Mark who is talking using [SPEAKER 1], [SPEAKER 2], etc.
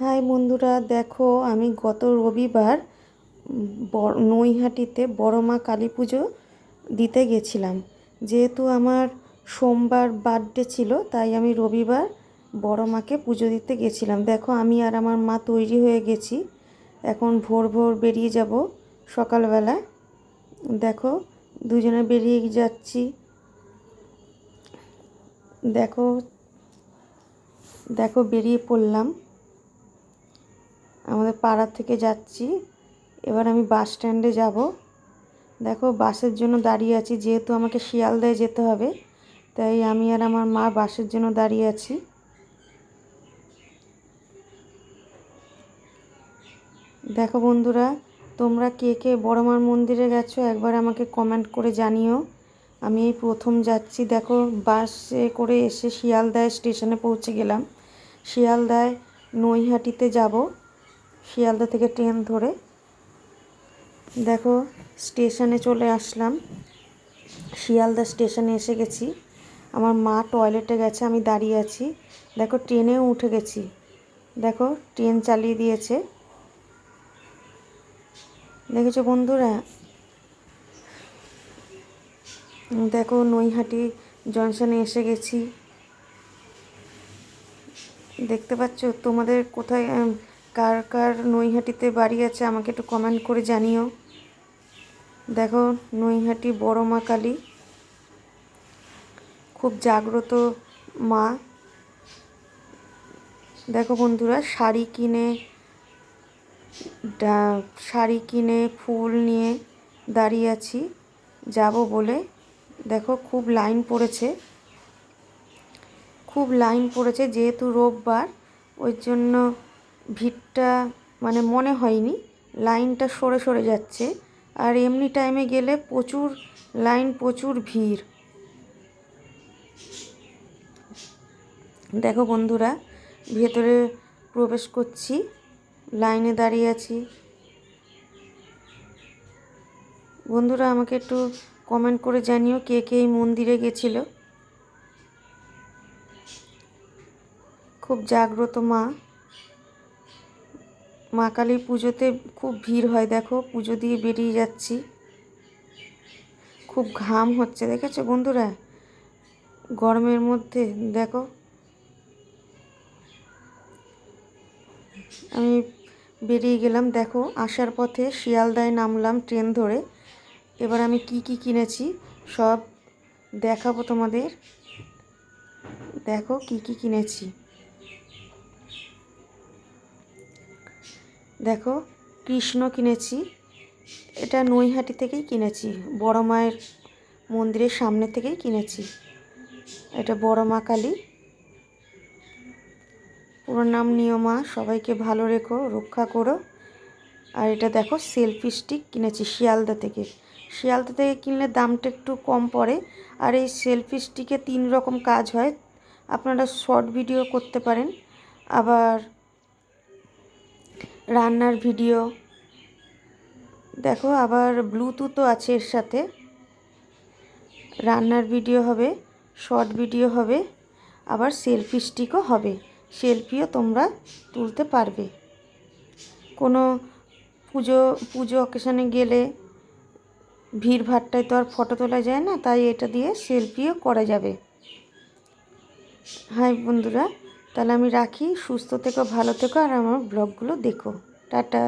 [SPEAKER 1] High বন্ধুরা, দেখো আমি গত রবিবার নৈহাটিতে বড় মা কালী পুজো দিতে গেছিলাম। যেহেতু আমার সোমবার বার্থডে ছিল, তাই আমি রবিবার বড় মাকে পুজো দিতে গেছিলাম। দেখো আমি আর আমার মা তৈরি হয়ে গেছি। এখন ভোর ভোর বেরিয়ে যাব সকালবেলা। দেখো দুজনে বেরিয়ে যাচ্ছি। দেখো দেখো বেরিয়ে পড়লাম। আমাদের পাড়া থেকে যাচ্ছি। এবার আমি বাস স্ট্যান্ডে যাব। দেখো, বাসের জন্য দাঁড়িয়ে আছি, যেহেতু আমাকে শিয়ালদায় যেতে হবে, তাই আমি আর আমার মা বাসের জন্য দাঁড়িয়ে আছি। দেখো বন্ধুরা, তোমরা কে কে বড়মার মন্দিরে গেছো একবার আমাকে কমেন্ট করে জানিও। আমি এই প্রথম যাচ্ছি। দেখো, বাসে করে এসে শিয়ালদায় স্টেশনে পৌঁছে গেলাম। শিয়ালদায় নৈহাটিতে যাব। শিয়ালদা থেকে ট্রেন ধরে দেখো স্টেশনে চলে আসলাম। শিয়ালদা স্টেশনে এসে গেছি। আমার মা টয়লেটে গেছে, আমি দাঁড়িয়ে আছি। দেখো ট্রেনেও উঠে গেছি। দেখো ট্রেন চালিয়ে দিয়েছে। দেখেছ বন্ধুরা? দেখো নৈহাটি জংশনে এসে গেছি। দেখতে পাচ্ছ? তোমাদের কোথায় কার কার নৈহাটিতে বাড়ি আছে আমাকে একটু কমেন্ট করে জানিও। দেখো, নৈহাটি বড় মা কালী। খুব জাগ্রত মা। দেখো বন্ধুরা, শাড়ি কিনে শাড়ি কিনে, ফুল নিয়ে দাঁড়িয়ে আছি। যাব বলে। দেখো, খুব লাইন পড়েছে। খুব লাইন পড়েছে যেহেতু রোববার, ওই জন্য ভিড়টা মানে মনে হয়নি। লাইনটা সরে সরে যাচ্ছে। আর এমনি টাইমে গেলে প্রচুর লাইন, প্রচুর ভিড়। দেখো বন্ধুরা, ভেতরে প্রবেশ করছি, লাইনে দাঁড়িয়ে আছি। বন্ধুরা, আমাকে একটু কমেন্ট করে জানিও কে কে এই মন্দিরে গেছিল। খুব জাগ্রত মা। মা কালী পুজোতে খুব ভিড় হয়, দেখো, পুজো দিয়ে বেরিয়ে যাচ্ছি। খুব ঘাম হচ্ছে, দেখেছ বন্ধুরা? গরমের মধ্যে, দেখো। আমি বেরিয়ে গেলাম, দেখো, আসার পথে শিয়ালদায় নামলাম ট্রেন ধরে। এবার আমি কি কি কিনেছি, সব দেখাবো তোমাদের। দেখো কি কি কিনেছি। দেখো, কৃষ্ণ কিনেছি। এটা নৈহাটি থেকেই কিনেছি। বড় মায়ের মন্দিরের সামনে থেকেই কিনেছি। এটা বড় মা কালী। পুরো নাম নিয়মা সবাইকে ভালো রেখো, রক্ষা করো। আর এটা দেখো সেলফি স্টিক কিনেছি শিয়ালদা থেকে। শিয়ালদা থেকে কিনলে দামটা একটু কম পড়ে। আর এই সেলফি স্টিকে তিন রকম কাজ হয়। আপনারা শর্ট ভিডিও করতে পারেন। আবার রান্নার ভিডিও। দেখো আবার ব্লুটুথও আছে এর সাথে। রান্নার ভিডিও হবে, শর্ট ভিডিও হবে, আবার সেলফি স্টিকও হবে। সেলফিও তোমরা তুলতে পারবে। কোনো পুজো পুজো অকেশনে গেলে ভিড় ভাট্টায় তো আর ফটো তোলা যায় না, তাই এটা দিয়ে সেলফিও করা যাবে। হাই বন্ধুরা তাহলে আমি রাখি সুস্থ থেকো ভালো থেকো আর আমার ব্লগগুলো দেখো। টাটা।